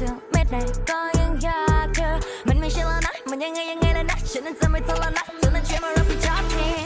ถึงไม่ได้ก็ยังอยากเธอมันไม่ใช่แล้วนะ มันยังไงยังไงแล้วนะ ฉันนั้นจะไม่ทนแล้วนะเธอนั้นช่วยมารับผิดชอบที